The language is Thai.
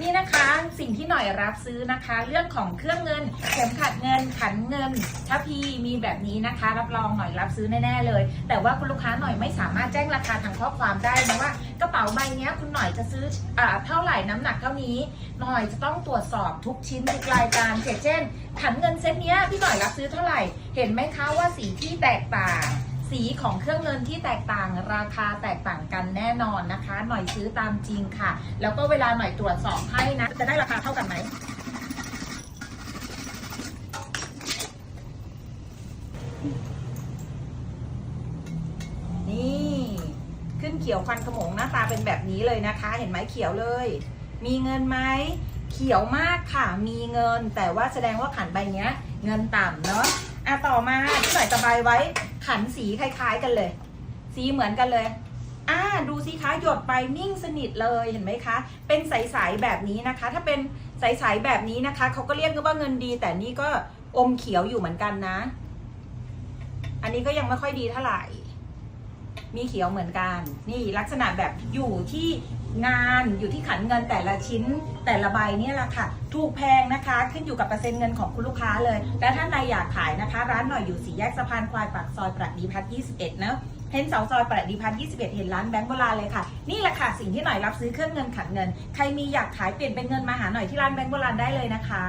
นี่นะคะสิ่งที่หน่อยรับซื้อนะคะ เรื่องของเครื่องเงินเข็มขัดเงินขันเงินถ้าพีมีแบบนี้นะคะ รับรองหน่อยรับซื้อแน่ๆเลย แต่ว่าคุณลูกค้าหน่อยไม่สามารถแจ้งราคาทางข้อความได้นะว่ากระเป๋าใบนี้คุณหน่อยจะซื้ออาเท่าไหร่น้ำหนักเท่านี้ หน่อยจะต้องตรวจสอบทุกชิ้นทุกรายการเช่นขันเงินเซตนี้พี่หน่อยรับซื้อเท่าไหร่ เห็นไหมคะว่าสีที่แตกต่าง สีของเครื่องเงินที่แตกต่างราคาแตกต่างกันแน่นอนนะคะ น่อยซื้อตามจริงค่ะ แล้วก็เวลาหน่อยตรวจสอบให้นะ จะได้ราคาเท่ากันไหมนี่ขึ้นเขียวควันขโมงหน้าตาเป็นแบบนี้เลยนะคะ เห็นไหมเขียวเลย มีเงินไหมเขียวมากค่ะ มีเงิน แต่ว่าแสดงว่าขันใบเนี้ย เงินต่ำเนาะอะต่อมาที่หน่อยตะใบไว้ ขันสีคล้าย ๆ กันเลย สีเหมือนกันเลย อ่าดูสิคะหยดไปนิ่งสนิทเลยเห็นไหมคะ เป็นใสๆแบบนี้นะคะ ถ้าเป็นใสๆแบบนี้นะคะเขาก็เรียกกันว่าเงินดี แต่นี่ก็อมเขียวอยู่เหมือนกันนะ อันนี้ก็ยังไม่ค่อยดีเท่าไหร่ มีเขียวเหมือนกัน นี่ลักษณะแบบอยู่ที่งานอยู่ที่ขันเงินแต่ละชิ้นแต่ละใบเนี่ยแหละค่ะ ถูกแพงนะคะ ขึ้นอยู่กับเปอร์เซ็นต์เงินของคุณลูกค้าเลย และถ้าใครอยากขายนะคะ ร้านหน่อยอยู่สี่แยกสะพานควายปากซอยประดิพัฒน์21เนอะ เห็นเสาซอยประดิพันธ์21 เห็นร้านแบงก์โบราณเลยค่ะ นี่แหละค่ะสิ่งที่หน่อยรับซื้อเครื่องเงินขันเงิน ใครมีอยากขายเปลี่ยนเป็นเงินมาหาหน่อยที่ร้านแบงก์โบราณได้เลยนะคะ